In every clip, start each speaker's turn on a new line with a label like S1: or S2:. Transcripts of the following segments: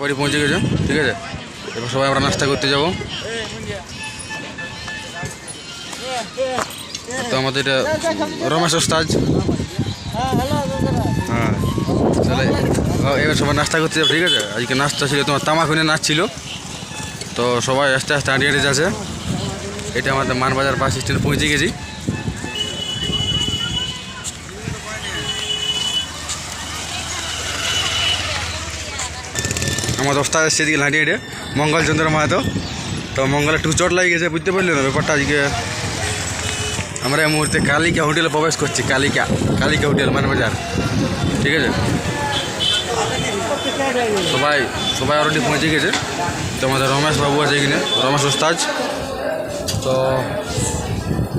S1: বাড়ি পৌঁছে গেছে, ঠিক আছে? এবার সবাই আমরা নাস্তা করতে যাব। তো আমাদের এটা রমেশ ওস্তাজ হ্যাঁ। তাহলে এবার সবাই নাস্তা করতে যাব, ঠিক আছে? আজকে নাস্তা ছিল, তোমার তামাকুনে নাচ ছিল তো সবাই আস্তে আস্তে হাঁটিয়ে হাঁটিয়ে যাচ্ছে। এটা আমাদের মানবাজার বাস স্ট্যান্ডে পৌঁছে গেছি। আমাদের ওস্তাদ এসছে এদিকে হাঁটিয়ে হেঁটে। মঙ্গলচন্দ্র মাহাতো। তো মঙ্গলে একটু চোট লাগে গেছে, বুঝতে পারলি না ব্যাপারটা আজকে। আমরা এই মুহূর্তে কালিকা হোটেলে প্রবেশ করছি, কালিকা কালিকা হোটেল মানবাজার ঠিক আছে? সবাই সবাই অলরেডি পৌঁছে গেছে। তো আমাদের রমেশ বাবু আছে এখানে, রমেশ ওস্তাজ তো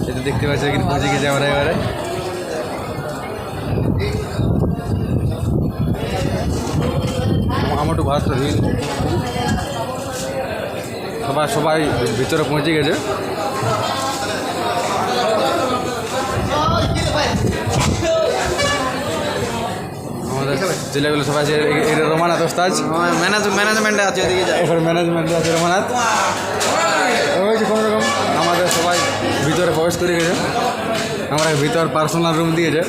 S1: এটা দেখতে পাচ্ছি, এখানে পৌঁছে গেছে আমরা এবারে। ভাত দিন। সবাই সবাই ভিতরে পৌঁছে গেছে। আমাদের জেলাগুলো সবাই আছে। এটা রমানাথ ওস্তাজ
S2: ম্যানেজ ম্যানেজমেন্টে আছে ওদিকে যায়।
S1: এখানে ম্যানেজমেন্টে আছে রমানাথ। হয়েছে কোনো রকম? আমাদের সবাই ভিতরে প্রবেশ করে গেছে। আমরা ভিতর পার্সোনাল রুম দিয়েছে।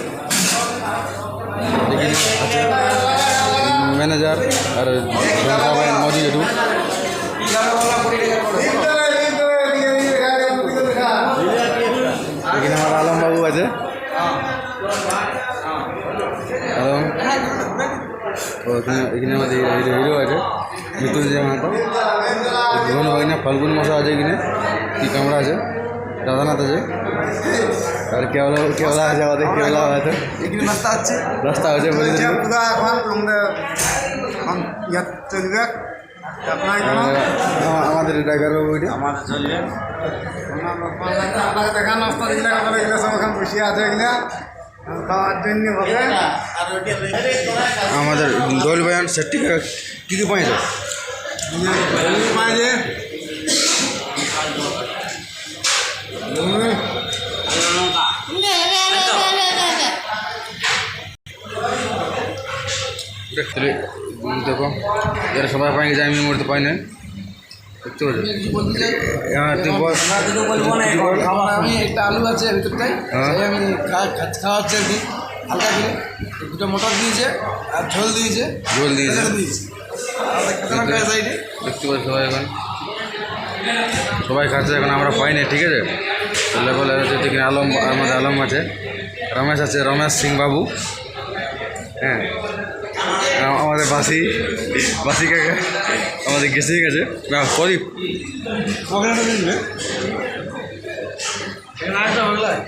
S1: আছে। ম্যানেজার আর মজি একটু এখানে আমার আলম বাবু আছে। আলম। এখানে আমাদের হিরো আছে মৃত্যুঞ্জয় মাহাতো। ধন ভাগিনা ফাল্গুন মশা আছে এখানে। কি কামড়া আছে? রাধানাথ আছে। আর আছে আমাদের কেওলা আছে
S2: এখানে নাস্তা আছে।
S1: রাস্তা আছে বলে দিল।
S2: পুরো এখন আমরা এখন ইয়াত চলবে। আপনার
S1: আমাদের ড্রাইভার বাবু এটা।
S2: আমাদের চলবে। আপনাকে দেখা নাস্তা দিলে আপনারা এগুলো সব এখন বসে আছে এগুলা। খাওয়ার জন্য হবে।
S1: আমাদের দোল বায়ান সার্টিফিকেট কী কী পাইছে? দেখতে দেখো এরা সবাই পাই গেছে আমি এই মুহূর্তে পাই না দেখতে পাচ্ছ? হ্যাঁ তুই বল
S2: আমি একটা আলু আছে ভিতরটাই
S1: হ্যাঁ।
S2: আমি খাওয়াচ্ছি আর কি হালকা দুটো মটর দিয়েছে আর ঝোল দিয়েছে।
S1: ঝোল দিয়েছে। দেখতে পাচ্ছ? সবাই এখন? সবাই খাচ্ছে এখন আমরা পাই না ঠিক আছে? লেভেল আছে এখানে আলম, আমাদের আলম আছে। রমেশ আছে, রমেশ সিং বাবু। হ্যাঁ। আমাদের বাসি বাসি কাকা, আমাদের গেছে গেছে না প্রদীপ।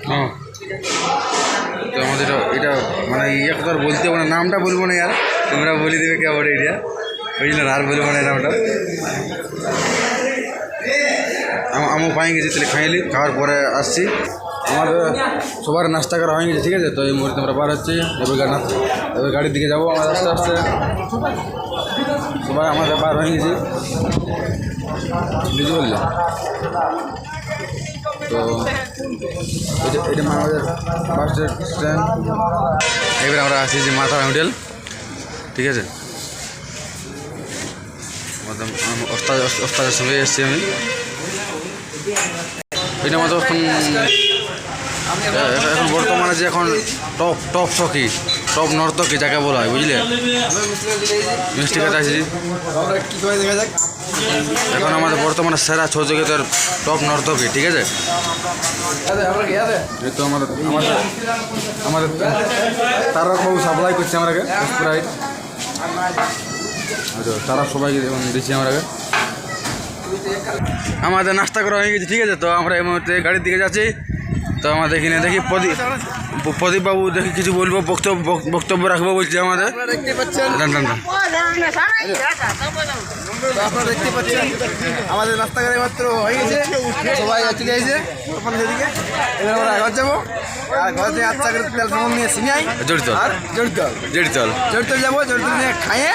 S1: হ্যাঁ তো আমাদের এটা- মানে ইয়ে কথা আর বলতে মানে নামটা বলব না ইয়ার। তোমরা বলে দেবে কে আবার এটা। বুঝলেন আর বলব না নামটা। আম- পাই গেছি, তাহলে খাইলি খাওয়ার পরে আসছি। আমাদের সবার নাস্তা করা হয়ে গেছে, ঠিক আছে? তো এই মুহূর্তে আমরা বার হচ্ছি, এবার গাড়ি এবার গাড়ির দিকে যাব আমরা আস্তে আস্তে। সবাই আমাদের বার হয়ে গেছি। বুঝতে পারলে? তো, এটা এটা আমাদের বাস স্ট্যান্ড এবার আমরা আসছি যে মাথা হোটেল ঠিক আছে? আমাদের ওস্তাদের সঙ্গে এসেছি আমি। এটা আমাদের এখন এখন বর্তমানে যে এখন টপ টপ সখী টপ নর্তকী যাকে বলা হয়, বুঝলে? মিষ্টি কথা আছে
S2: আমরা কী করে দেখা যাক
S1: এখন আমাদের বর্তমানে সেরা ছৌ জগতের টপ নর্তকী ঠিক আছে?
S2: আমরা গিয়ে আছে
S1: এই তো আমাদের আমাদের আমাদের তারা বাবু সাপ্লাই করছে আমরাকে স্প্রাইট তারা সবাইকে এখন দিচ্ছি আমরা আমাদের নাস্তা করা হয়ে গেছে, ঠিক আছে? তো আমরা এই মুহূর্তে গাড়ির দিকে যাচ্ছি। তো আমাদের এখানে দেখি প্রদীপ। প্রদীপ বাবু দেখি কিছু বলব বক্তব্য বক্তব্য রাখব বলছে আমাদের।
S2: দেখতে পাচ্ছেন। আপনারা দেখতে পাচ্ছেন আমাদের রাস্তাঘাটে মাত্র হয়ে গেছে সবাই চলে এসেছে ওখান দিকে এবার আমরা ঘর যাব। আর ঘর থেকে আচ্ছা করে তেল সামন নিয়ে সিনিয়াই
S1: জড়িত।
S2: আর জড়িত।
S1: জেডি চল
S2: জড়িত যাব জড়িত নিয়ে খাইয়ে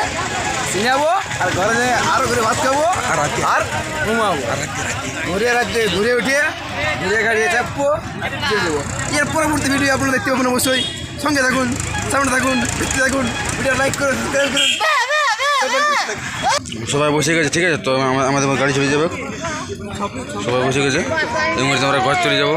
S2: সিনাবো আর ঘরে যেয়ে আরও করে ভাত খাব।
S1: আর?
S2: আর ঘুমাবো। ঘুরে রাত্রে ঘুরে উঠিয়ে ঘুরে গাড়িয়ে চাপবো এর পরবর্তী ভিডিও আপনারা দেখতে পাবেন অবশ্যই। সঙ্গে থাকুন, সামনে থাকুন, দেখতে থাকুন ভিডিও লাইক করুন সাবস্ক্রাইব করুন
S1: সবাই বসে গেছে, ঠিক আছে? তো আমাদের গাড়ি চলে যাবে। সবাই বসে গেছে। এই মুহূর্তে আমরা ঘর চলে যাব।